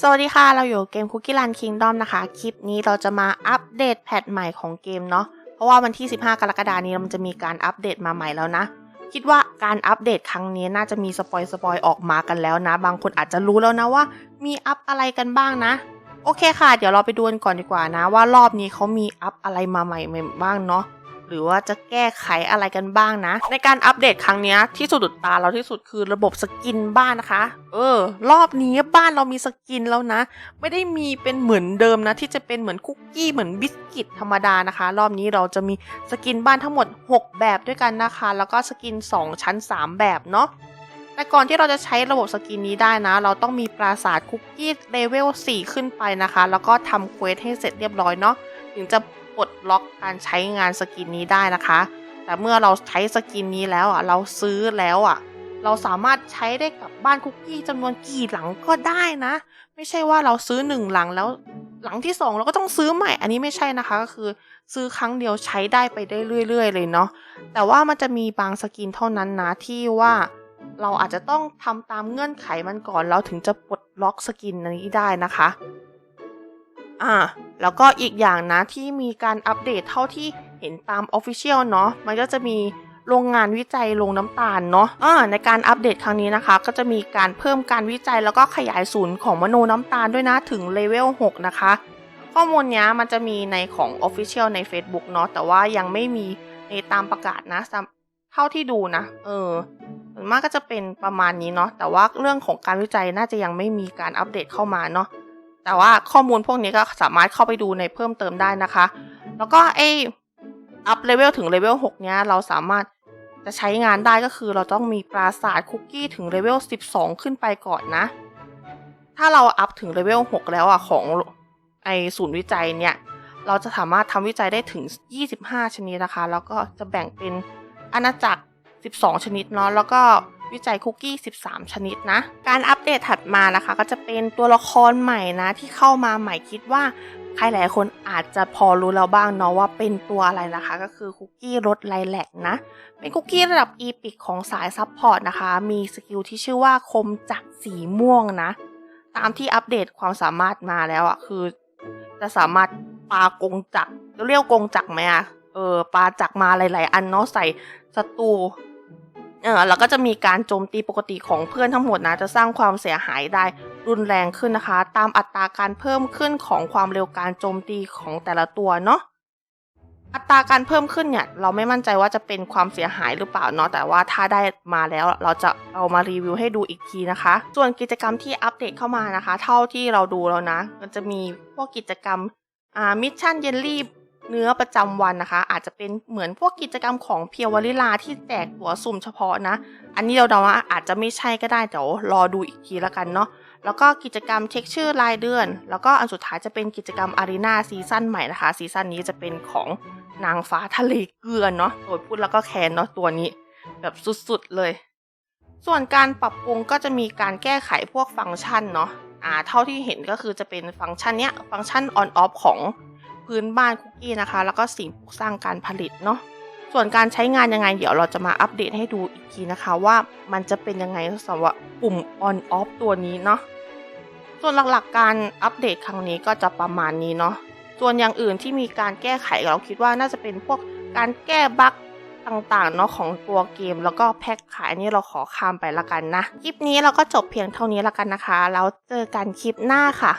สวัสดีค่ะ เราอยู่เกม Cookie Run Kingdom นะคะ คลิปนี้เราจะมาอัปเดตแพทใหม่ของเกมเนาะ เพราะว่าวันที่ 15 กรกฎานี้มันจะมีการอัปเดตมาใหม่แล้วนะ คิดว่าการอัปเดตครั้งนี้น่าจะมีสปอยสปอยออกมากันแล้วนะ บางคนอาจจะรู้แล้วนะว่า มีอัปอะไรกันบ้างนะ โอเคค่ะ เดี๋ยวเราไปดูกันก่อนดีกว่านะ ว่ารอบนี้เขามีอัปอะไรมาใหม่บ้างเนาะ หรือว่าจะแก้ไขอะไรกันบ้างนะ ในการอัปเดตครั้งนี้ที่สุดตาเราที่สุดคือระบบสกินบ้านนะคะ เออ รอบนี้บ้านเรามีสกินแล้วนะ ไม่ได้มีเป็นเหมือนเดิมนะ ที่จะเป็นเหมือนคุกกี้เหมือนบิสกิตธรรมดานะคะ รอบนี้เราจะมีสกินบ้านทั้งหมด 6 แบบด้วยกันนะคะ แล้วก็สกิน 2 ชั้น 3 แบบเนาะแต่ก่อนที่เราจะใช้ระบบสกินนี้ได้นะ เราต้องมีปราสาทคุกกี้เลเวล 4 ขึ้นไปนะคะ แล้วก็ทำเควสให้เสร็จเรียบร้อยเนาะถึงจะ ปลดล็อกการใช้งานสกินนี้ได้นะคะ แต่เมื่อเราใช้สกินนี้แล้วอะเราซื้อแล้วอะ เราสามารถใช้ได้กับบ้านคุกกี้จำนวนกี่หลังก็ได้นะ ไม่ใช่ว่าเราซื้อหนึ่งหลังแล้วหลังที่สองเราก็ต้องซื้อใหม่ อันนี้ไม่ใช่นะคะก็คือ ซื้อครั้งเดียวใช้ได้ไปได้เรื่อย ๆ เลยเนาะแต่ว่ามันจะมีบางสกินเท่านั้นนะที่ว่าเราอาจจะต้องทำตามเงื่อนไขมันก่อนเราถึงจะปลดล็อกสกินนี้ได้นะคะ อ่า แล้วก็อีกอย่างนะที่มีการอัปเดตเท่าที่เห็นตาม Official เนาะมันก็จะมีโรงงานวิจัยลงน้ำตาลเนาะอ่าในการอัปเดตครั้งนี้นะคะ ก็จะมีการเพิ่มการวิจัยแล้วก็ขยายศูนย์ของมโนน้ำตาลด้วยนะถึงเลเวล 6 นะคะ ข้อมูลเนี้ยมันจะมีในของ Official ใน Facebook เนาะแต่ว่ายังไม่มีในตามประกาศนะเท่าที่ดูนะ เออส่วนมากก็จะเป็นประมาณนี้เนาะแต่ว่าเรื่องของการวิจัยน่าจะยังไม่มีการอัปเดตเข้ามาเนาะ แต่ว่าข้อมูลพวกนี้ก็สามารถเข้าไปดูในเพิ่มเติมได้นะคะ แล้วก็ไออัพเลเวลถึงเลเวล6เนี้ยเราสามารถจะใช้งานได้ก็คือเราต้องมีปราสาทคุกกี้ถึงเลเวล12 ขึ้นไปก่อนนะ ถ้าเราอัพถึงเลเวล6แล้วอะของไอศูนย์วิจัยเนี่ยเราจะสามารถทำวิจัยได้ถึง 25 ชนิดนะคะ แล้วก็จะแบ่งเป็นอาณาจักร 12 ชนิดเนาะแล้วก็ วิจัยคุกกี้ 13 ชนิดนะ การอัปเดตถัดมานะคะ ก็จะเป็นตัวละครใหม่นะ ที่เข้ามาใหม่คิดว่าใครหลายคนอาจจะพอรู้แล้วบ้างเนาะว่าเป็นตัวอะไรนะคะ ก็คือคุกกี้รสไลแลกนะ เป็นคุกกี้ระดับอีพิกของสายซัพพอร์ตนะคะ มีสกิลที่ชื่อว่าคมจักรสีม่วงนะ ตามที่อัปเดตความสามารถมาแล้วอะคือ จะสามารถปากงจักรเรียกกงจักรไหมอะเออปาจักรมาหลาย ๆ อันเนาะใส่ศัตรู เออแล้วก็จะมีการโจมตีปกติของเพื่อนทั้งหมดนะจะสร้างความเสียหายได้รุนแรงขึ้นนะคะ ตามอัตราการเพิ่มขึ้นของความเร็วการโจมตีของแต่ละตัวเนาะอัตราการเพิ่มขึ้นเนี่ยเราไม่มั่นใจว่าจะเป็นความเสียหายหรือเปล่าเนาะแต่ว่าถ้าได้มาแล้วเราจะเอามารีวิวให้ดูอีกทีนะคะ ส่วนกิจกรรมที่อัปเดตเข้ามานะคะ เท่าที่เราดูแล้วนะ มันจะมีพวกกิจกรรมอ่ามิชชั่นเยลลี่ เนื้อประจำวันนะคะ อาจจะเป็นเหมือนพวกกิจกรรมของเพียววลิลาที่แจกตั๋วสุ่มเฉพาะนะ อันนี้เราเดาว่าอาจจะไม่ใช่ก็ได้เดี๋ยวรอดูอีกทีละกันเนาะแล้วก็กิจกรรมเช็คชื่อรายเดือน แล้วก็อันสุดท้ายจะเป็นกิจกรรมอารีนาซีซั่นใหม่นะคะซีซั่นนี้จะเป็นของนางฟ้าทะเลเกลือเนาะโดยพูดแล้วก็แคนเนาะตัวนี้ แบบสุดๆเลย ส่วนการปรับปรุงก็จะมีการแก้ไขพวกฟังก์ชันเนาะอ่าเท่าที่เห็นก็คือจะเป็นฟังก์ชันเนี้ยฟังก์ชัน on off ของ พื้นบ้านคุกกี้นะคะ แล้วก็สิ่งปลูกสร้างการผลิตเนาะส่วนการใช้งานยังไง เดี๋ยวเราจะมาอัปเดตให้ดูอีกทีนะคะว่ามันจะเป็นยังไงสำหรับปุ่ม on off ตัวนี้เนาะส่วนหลักๆการอัปเดตครั้งนี้ก็จะประมาณนี้เนาะส่วนอย่างอื่นที่มีการแก้ไขเราคิดว่าน่าจะเป็นพวกการแก้บั๊กต่างๆเนาะของตัวเกม แล้วก็แพ็คขายนี่เราขอข้ามไปละกันนะ คลิปนี้เราก็จบเพียงเท่านี้ละกันนะคะ แล้วเจอกันคลิปหน้าค่ะ